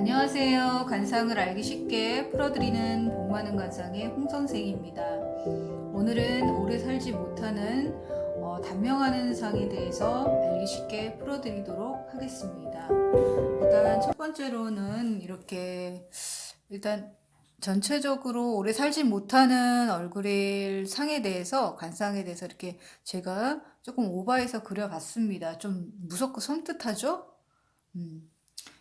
안녕하세요. 관상을 알기 쉽게 풀어드리는 복 많은 관상의 홍 선생입니다. 오늘은 오래 살지 못하는 어, 단명하는 상에 대해서 알기 쉽게 풀어드리도록 하겠습니다. 일단 첫 번째로는 이렇게 일단 전체적으로 오래 살지 못하는 얼굴의 상에 대해서 관상에 대해서 이렇게 제가 조금 오버해서 그려봤습니다. 좀 무섭고 섬뜩하죠? 음.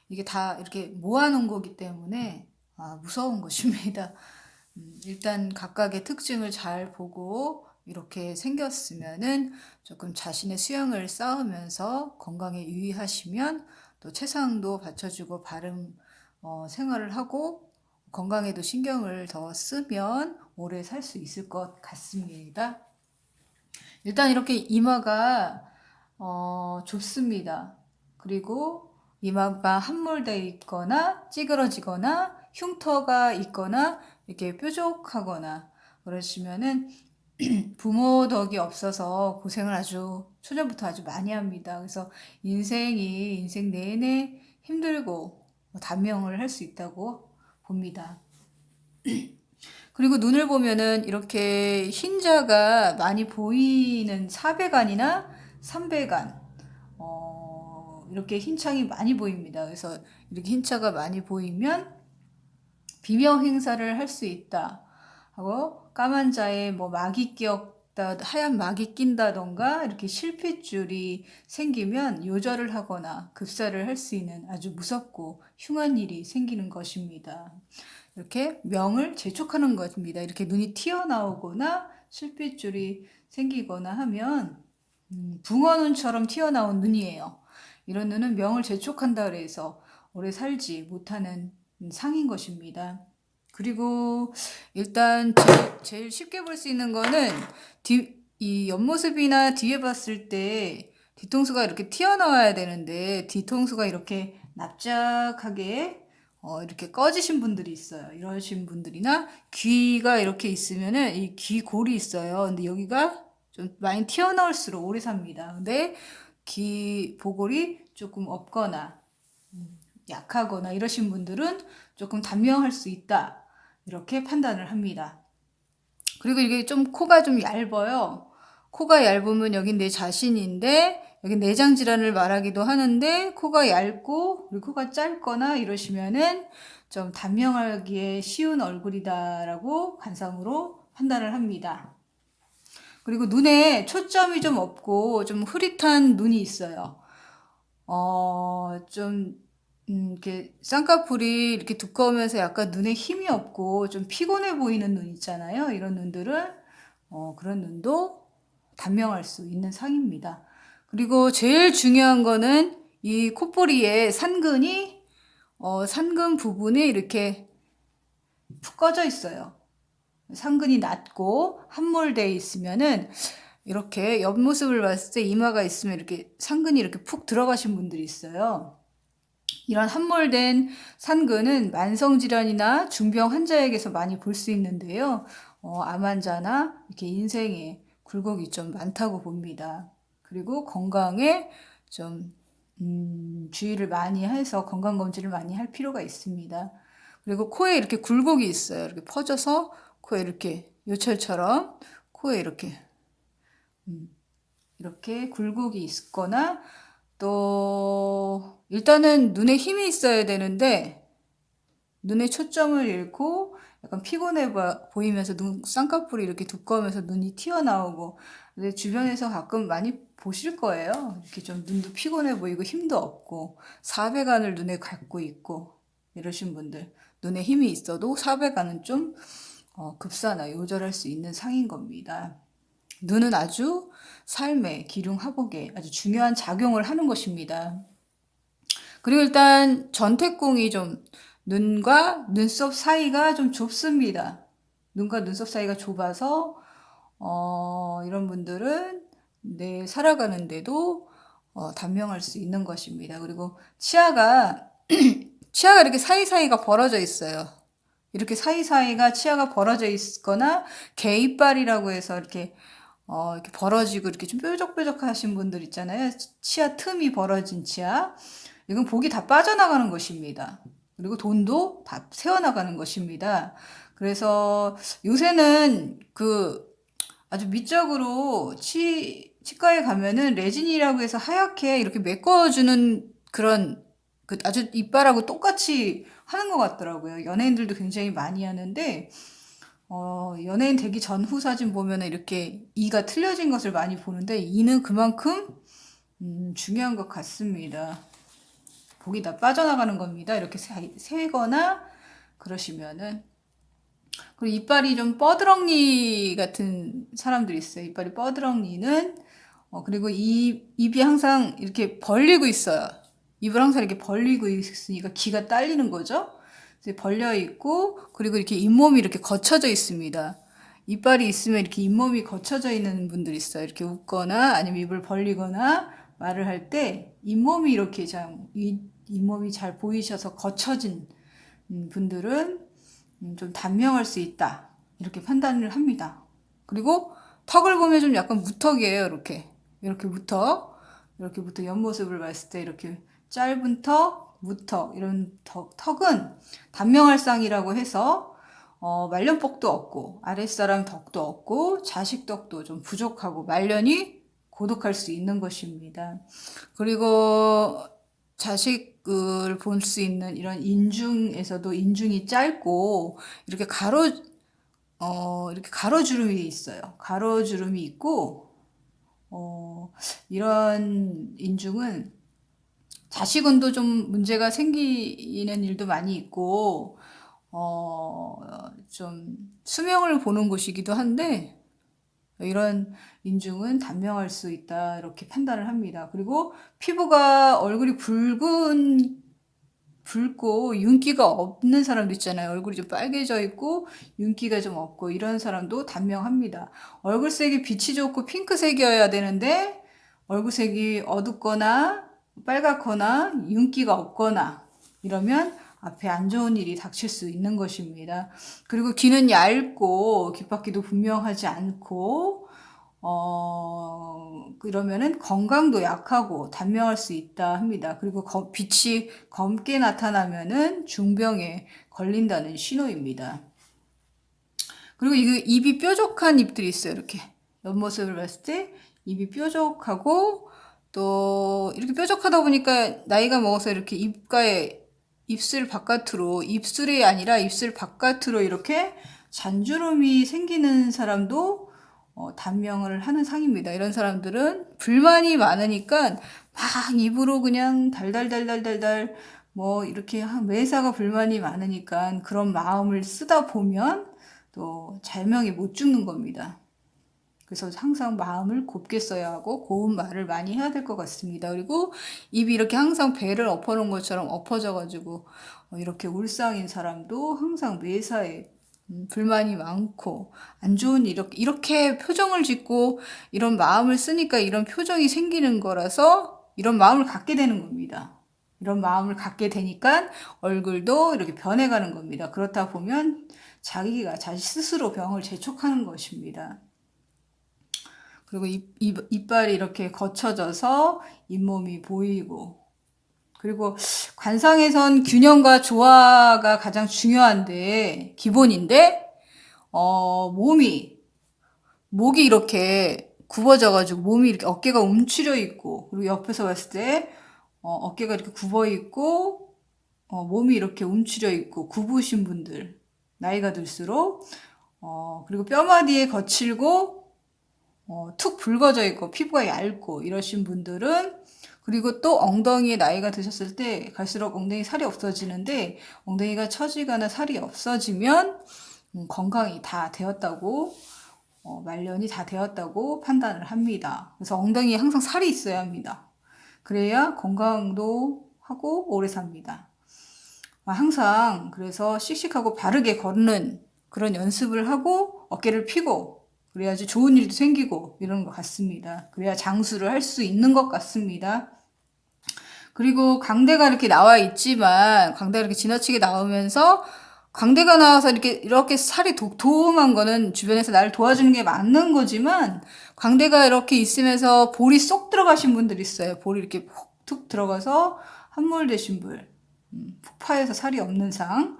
이게 다 이렇게 모아놓은 거기 때문에 아, 무서운 것입니다. 음, 일단 각각의 특징을 잘 보고 이렇게 생겼으면은 조금 자신의 수영을 쌓으면서 건강에 유의하시면 또 체상도 받쳐주고 바른 어, 생활을 하고 건강에도 신경을 더 쓰면 오래 살 수 있을 것 같습니다. 일단 이렇게 이마가 어, 좁습니다. 그리고 이마가 함몰되어 있거나 찌그러지거나 흉터가 있거나 이렇게 뾰족하거나 그러시면은 부모 덕이 없어서 고생을 아주 초전부터 아주 많이 합니다. 그래서 인생이 인생 내내 힘들고 단명을 할 수 있다고 봅니다. 그리고 눈을 보면은 이렇게 흰자가 많이 보이는 사배간이나 삼배간 어, 이렇게 흰 창이 많이 보입니다. 그래서 이렇게 흰 차가 많이 보이면 비명 행사를 할 수 있다 하고 까만 자에 뭐 막이 끼었다 하얀 막이 낀다던가 이렇게 실핏줄이 생기면 요절을 하거나 급사를 할 수 있는 아주 무섭고 흉한 일이 생기는 것입니다. 이렇게 명을 재촉하는 것입니다. 이렇게 눈이 튀어나오거나 실핏줄이 생기거나 하면 음, 붕어 눈처럼 튀어나온 눈이에요. 이런 눈은 명을 재촉한다 그래서 오래 살지 못하는 상인 것입니다. 그리고 일단 제일, 제일 쉽게 볼 수 있는 거는 뒤, 이 옆모습이나 뒤에 봤을 때 뒤통수가 이렇게 튀어나와야 되는데 뒤통수가 이렇게 납작하게 어, 이렇게 꺼지신 분들이 있어요. 이러신 분들이나 귀가 이렇게 있으면은 이 귀골이 있어요. 근데 여기가 좀 많이 튀어나올수록 오래 삽니다. 근데 귀 보골이 조금 없거나 음, 약하거나 이러신 분들은 조금 단명할 수 있다. 이렇게 판단을 합니다. 그리고 이게 좀 코가 좀 얇아요. 코가 얇으면 여긴 내 자신인데 여기 내장 질환을 말하기도 하는데 코가 얇고 그리고 코가 짧거나 이러시면은 좀 단명하기에 쉬운 얼굴이다라고 관상으로 판단을 합니다. 그리고 눈에 초점이 좀 없고 좀 흐릿한 눈이 있어요. 어, 좀 음, 이렇게 쌍꺼풀이 이렇게 두꺼우면서 약간 눈에 힘이 없고 좀 피곤해 보이는 눈 있잖아요. 이런 눈들은 어, 그런 눈도 단명할 수 있는 상입니다. 그리고 제일 중요한 거는 이 콧볼이에 산근이 어, 산근 부분에 이렇게 푹 꺼져 있어요. 상근이 낮고 함몰되어 있으면은 이렇게 옆모습을 봤을 때 이마가 있으면 이렇게 상근이 이렇게 푹 들어가신 분들이 있어요. 이런 함몰된 산근은 만성질환이나 중병 환자에게서 많이 볼 수 있는데요. 어, 암 환자나 이렇게 인생에 굴곡이 좀 많다고 봅니다. 그리고 건강에 좀 음, 주의를 많이 해서 건강검진을 많이 할 필요가 있습니다. 그리고 코에 이렇게 굴곡이 있어요. 이렇게 퍼져서 코에 이렇게 요철처럼 코에 이렇게 음, 이렇게 굴곡이 있거나 또 일단은 눈에 힘이 있어야 되는데 눈의 초점을 잃고 약간 피곤해 보이면서 눈 쌍꺼풀이 이렇게 두꺼우면서 눈이 튀어나오고 근데 주변에서 가끔 많이 보실 거예요. 이렇게 좀 눈도 피곤해 보이고 힘도 없고 사배간을 눈에 갖고 있고 이러신 분들 눈에 힘이 있어도 사배간은 좀 어, 급사나 요절할 수 있는 상인 겁니다. 눈은 아주 삶의 기륭 화복에 아주 중요한 작용을 하는 것입니다. 그리고 일단 전태궁이 좀 눈과 눈썹 사이가 좀 좁습니다. 눈과 눈썹 사이가 좁아서 어, 이런 분들은 내 살아가는데도 어, 단명할 수 있는 것입니다. 그리고 치아가 치아가 이렇게 사이사이가 벌어져 있어요. 이렇게 사이사이가 치아가 벌어져 있거나 개이빨이라고 해서 이렇게 어, 이렇게 벌어지고 이렇게 좀 뾰족뾰족 하신 분들 있잖아요. 치아 틈이 벌어진 치아. 이건 복이 다 빠져나가는 것입니다. 그리고 돈도 다 새어나가는 것입니다. 그래서 요새는 그 아주 미적으로 치, 치과에 가면은 레진이라고 해서 하얗게 이렇게 메꿔주는 그런 그 아주 이빨하고 똑같이 하는 것 같더라고요. 연예인들도 굉장히 많이 하는데, 어, 연예인 되기 전후 사진 보면은 이렇게 이가 틀려진 것을 많이 보는데, 이는 그만큼, 음, 중요한 것 같습니다. 복이 다 빠져나가는 겁니다. 이렇게 세, 세거나 그러시면은. 그리고 이빨이 좀 뻐드렁니 같은 사람들이 있어요. 이빨이 뻐드렁니는, 어, 그리고 입, 입이 항상 이렇게 벌리고 있어요. 입을 항상 이렇게 벌리고 있으니까 기가 딸리는 거죠. 벌려 있고, 그리고 이렇게 잇몸이 이렇게 거쳐져 있습니다. 이빨이 있으면 이렇게 잇몸이 거쳐져 있는 분들이 있어요. 이렇게 웃거나 아니면 입을 벌리거나 말을 할 때 잇몸이 이렇게 참, 이- 잇몸이 잘 보이셔서 거쳐진 음, 분들은 음, 좀 단명할 수 있다. 이렇게 판단을 합니다. 그리고 턱을 보면 좀 약간 무턱이에요. 이렇게. 이렇게 무턱. 이렇게 무턱 옆모습을 봤을 때 이렇게 짧은 턱, 무턱 이런 턱, 턱은 단명할상이라고 해서 어, 말년복도 없고 아랫사람 덕도 없고 자식 덕도 좀 부족하고 말년이 고독할 수 있는 것입니다. 그리고 자식을 볼 수 있는 이런 인중에서도 인중이 짧고 이렇게 가로 어, 이렇게 가로주름이 있어요. 가로주름이 있고 어, 이런 인중은 자식운도 좀 문제가 생기는 일도 많이 있고, 어, 좀 수명을 보는 곳이기도 한데, 이런 인중은 단명할 수 있다, 이렇게 판단을 합니다. 그리고 피부가 얼굴이 붉은, 붉고 윤기가 없는 사람도 있잖아요. 얼굴이 좀 빨개져 있고 윤기가 좀 없고 이런 사람도 단명합니다. 얼굴색이 빛이 좋고 핑크색이어야 되는데 얼굴색이 어둡거나 빨갛거나 윤기가 없거나 이러면 앞에 안 좋은 일이 닥칠 수 있는 것입니다. 그리고 귀는 얇고 귓바퀴도 분명하지 않고 어 그러면은 건강도 약하고 단명할 수 있다 합니다. 그리고 거- 빛이 검게 나타나면은 중병에 걸린다는 신호입니다. 그리고 이 입이 뾰족한 입들이 있어요. 이렇게 옆모습을 봤을 때 입이 뾰족하고 또 이렇게 뾰족하다 보니까 나이가 먹어서 이렇게 입가에 입술 바깥으로 입술이 아니라 입술 바깥으로 이렇게 잔주름이 생기는 사람도 어, 단명을 하는 상입니다. 이런 사람들은 불만이 많으니까 막 입으로 그냥 달달달달달달 뭐 이렇게 한- 매사가 불만이 많으니까 그런 마음을 쓰다 보면 또 잘명이 못 죽는 겁니다. 그래서 항상 마음을 곱게 써야 하고 고운 말을 많이 해야 될 것 같습니다. 그리고 입이 이렇게 항상 배를 엎어놓은 것처럼 엎어져가지고 어, 이렇게 울상인 사람도 항상 매사에 음, 불만이 많고 안 좋은 일 이렇게, 이렇게 표정을 짓고 이런 마음을 쓰니까 이런 표정이 생기는 거라서 이런 마음을 갖게 되는 겁니다. 이런 마음을 갖게 되니까 얼굴도 이렇게 변해가는 겁니다. 그렇다 보면 자기가 자기 스스로 병을 재촉하는 것입니다. 그리고 입, 입, 이빨이 이렇게 거쳐져서 잇몸이 보이고. 그리고 관상에선 균형과 조화가 가장 중요한데 기본인데 어 몸이 목이 이렇게 굽어져 가지고 몸이 이렇게 어깨가 움츠려 있고 그리고 옆에서 봤을 때 어, 어깨가 이렇게 굽어 있고 어, 몸이 이렇게 움츠려 있고 굽으신 분들 나이가 들수록 어, 그리고 뼈마디에 거칠고 어, 툭 붉어져 있고 피부가 얇고 이러신 분들은 그리고 또 엉덩이에 나이가 드셨을 때 갈수록 엉덩이 살이 없어지는데 엉덩이가 처지거나 살이 없어지면 음, 건강이 다 되었다고 어, 말년이 다 되었다고 판단을 합니다. 그래서 엉덩이에 항상 살이 있어야 합니다. 그래야 건강도 하고 오래 삽니다. 아, 항상 그래서 씩씩하고 바르게 걷는 그런 연습을 하고 어깨를 펴고 그래야지 좋은 일도 생기고 이런 것 같습니다. 그래야 장수를 할 수 있는 것 같습니다. 그리고 광대가 이렇게 나와 있지만 광대가 이렇게 지나치게 나오면서 광대가 나와서 이렇게 이렇게 살이 도톰한 거는 주변에서 나를 도와주는 게 맞는 거지만 광대가 이렇게 있으면서 볼이 쏙 들어가신 분들 있어요. 볼이 이렇게 푹 들어가서 함몰되신 분. 음, 푹 파여서 살이 없는 상.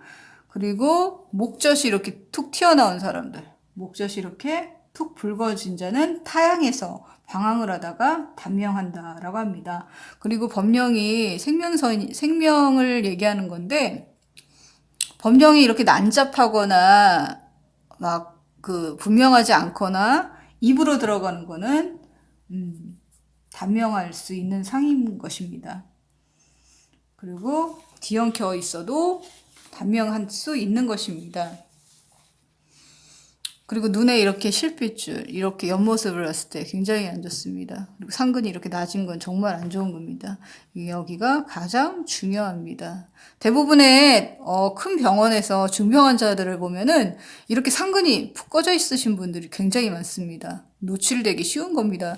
그리고 목젖이 이렇게 툭 튀어나온 사람들. 목젖이 이렇게 툭 붉어진 자는 타양에서 방황을 하다가 단명한다라고 합니다. 그리고 법령이 생명선 생명을 얘기하는 건데 법령이 이렇게 난잡하거나 막 그 분명하지 않거나 입으로 들어가는 거는 음, 단명할 수 있는 상인 것입니다. 그리고 뒤엉켜 있어도 단명할 수 있는 것입니다. 그리고 눈에 이렇게 실핏줄, 이렇게 옆모습을 봤을 때 굉장히 안 좋습니다. 그리고 상근이 이렇게 낮은 건 정말 안 좋은 겁니다. 여기가 가장 중요합니다. 대부분의 어, 큰 병원에서 중병 환자들을 보면은 이렇게 상근이 푹 꺼져 있으신 분들이 굉장히 많습니다. 노출되기 쉬운 겁니다.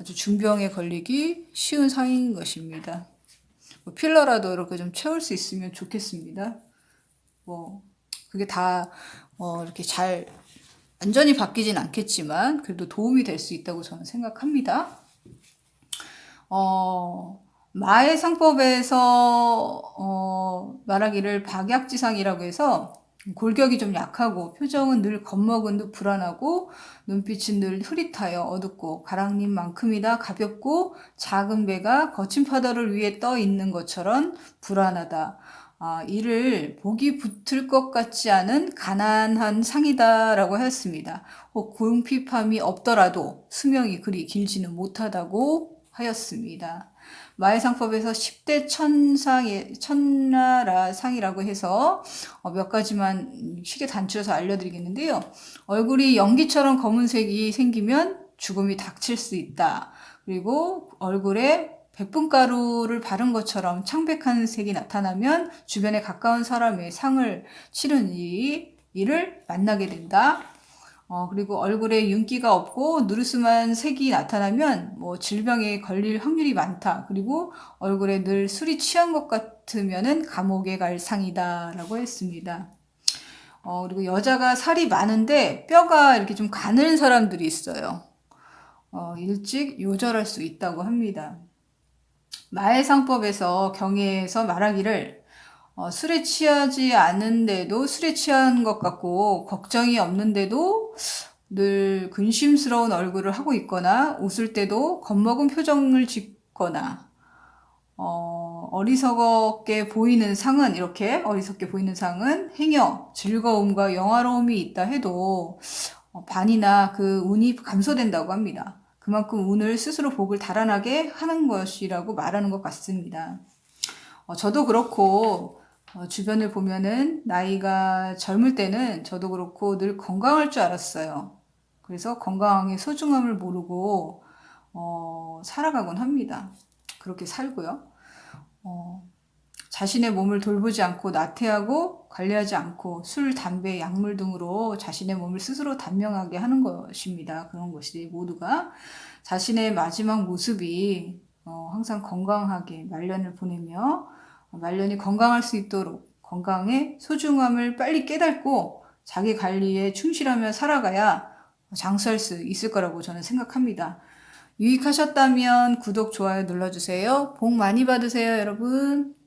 아주 중병에 걸리기 쉬운 상인 것입니다. 뭐 필러라도 이렇게 좀 채울 수 있으면 좋겠습니다. 뭐 그게 다 어, 이렇게 잘 완전히 바뀌진 않겠지만 그래도 도움이 될 수 있다고 저는 생각합니다. 어, 마의 상법에서 어, 말하기를 박약지상이라고 해서 골격이 좀 약하고 표정은 늘 겁먹은 듯 불안하고 눈빛은 늘 흐릿하여 어둡고 가랑님만큼이나 가볍고 작은 배가 거친 파도를 위에 떠 있는 것처럼 불안하다. 아, 이를 복이 붙을 것 같지 않은 가난한 상이다라고 하였습니다. 혹 궁핍함이 없더라도 수명이 그리 길지는 못하다고 하였습니다. 마해상법에서 10대 천상의 천나라 상이라고 해서 어, 몇 가지만 쉽게 단추해서 알려드리겠는데요. 얼굴이 연기처럼 검은색이 생기면 죽음이 닥칠 수 있다. 그리고 얼굴에 백분가루를 바른 것처럼 창백한 색이 나타나면 주변에 가까운 사람의 상을 치른 이 일을 만나게 된다. 어, 그리고 얼굴에 윤기가 없고 누르스만 색이 나타나면 뭐 질병에 걸릴 확률이 많다. 그리고 얼굴에 늘 술이 취한 것 같으면은 감옥에 갈 상이다라고 했습니다. 어, 그리고 여자가 살이 많은데 뼈가 이렇게 좀 가는 사람들이 있어요. 어, 일찍 요절할 수 있다고 합니다. 마해상법에서 경애에서 말하기를 어, 술에 취하지 않은데도 술에 취한 것 같고 걱정이 없는데도 늘 근심스러운 얼굴을 하고 있거나 웃을 때도 겁먹은 표정을 짓거나 어, 어리석게 보이는 상은 이렇게 어리석게 보이는 상은 행여 즐거움과 영화로움이 있다 해도 어, 반이나 그 운이 감소된다고 합니다. 그만큼 운을 스스로 복을 달아나게 하는 것이라고 말하는 것 같습니다. 어, 저도 그렇고 어, 주변을 보면은 나이가 젊을 때는 저도 그렇고 늘 건강할 줄 알았어요. 그래서 건강의 소중함을 모르고 어, 살아가곤 합니다. 그렇게 살고요. 어, 자신의 몸을 돌보지 않고 나태하고 관리하지 않고 술, 담배, 약물 등으로 자신의 몸을 스스로 단명하게 하는 것입니다. 그런 것이 모두가 자신의 마지막 모습이 어, 항상 건강하게 말년을 보내며 말년이 건강할 수 있도록 건강의 소중함을 빨리 깨닫고 자기 관리에 충실하며 살아가야 장수할 수 있을 거라고 저는 생각합니다. 유익하셨다면 구독, 좋아요 눌러주세요. 복 많이 받으세요, 여러분.